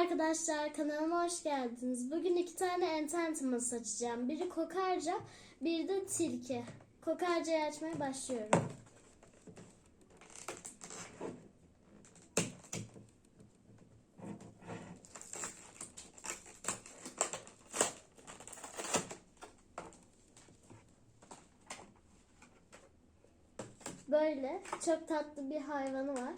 arkadaşlar kanalıma hoş geldiniz. Bugün iki tane ententimals açacağım. Biri kokarca, biri de tilki. Kokarcayı açmaya başlıyorum. Böyle çok tatlı bir hayvanı var.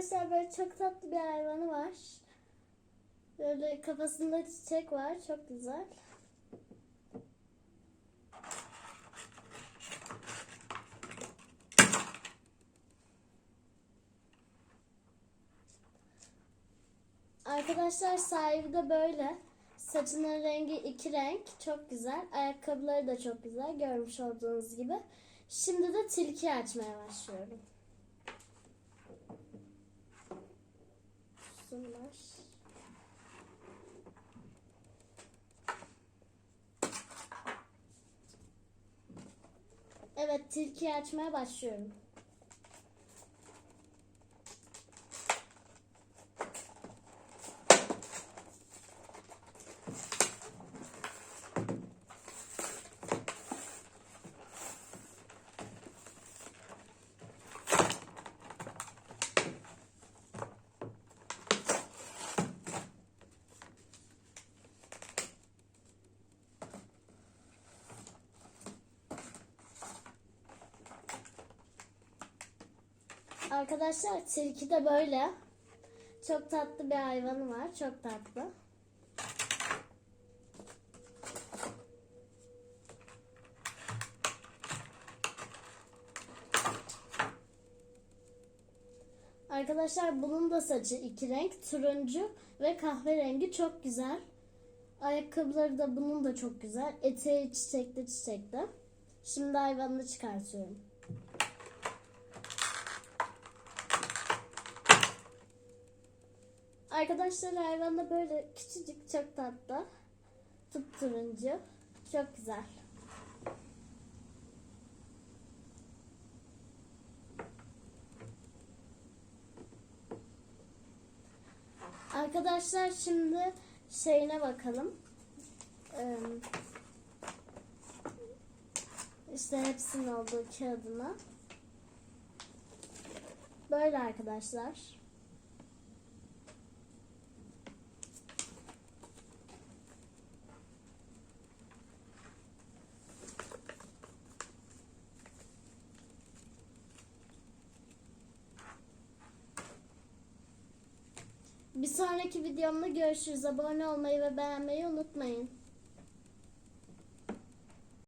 Arkadaşlar böyle çok tatlı bir hayvanı var. Böyle kafasında çiçek var. Çok güzel. Arkadaşlar sahibi de böyle. Saçının rengi iki renk. Çok güzel. Ayakkabıları da çok güzel. Görmüş olduğunuz gibi. Şimdi de tilki açmaya başlıyorum. Şunlar. Evet tilki açmaya başlıyorum. Arkadaşlar tilki de böyle. Çok tatlı bir hayvanı var. Çok tatlı. Arkadaşlar bunun da saçı iki renk. Turuncu ve kahverengi çok güzel. Ayakkabıları da bunun da çok güzel. Eteği çiçekli çiçekli. Şimdi hayvanını çıkartıyorum. Arkadaşlar hayvan da böyle küçücük çok tatlı. Tutturuncu. Çok güzel. Arkadaşlar şimdi şeyine bakalım. Ee, işte hepsinin olduğu kağıdına. Böyle arkadaşlar. Bir sonraki videomda görüşürüz. Abone olmayı ve beğenmeyi unutmayın.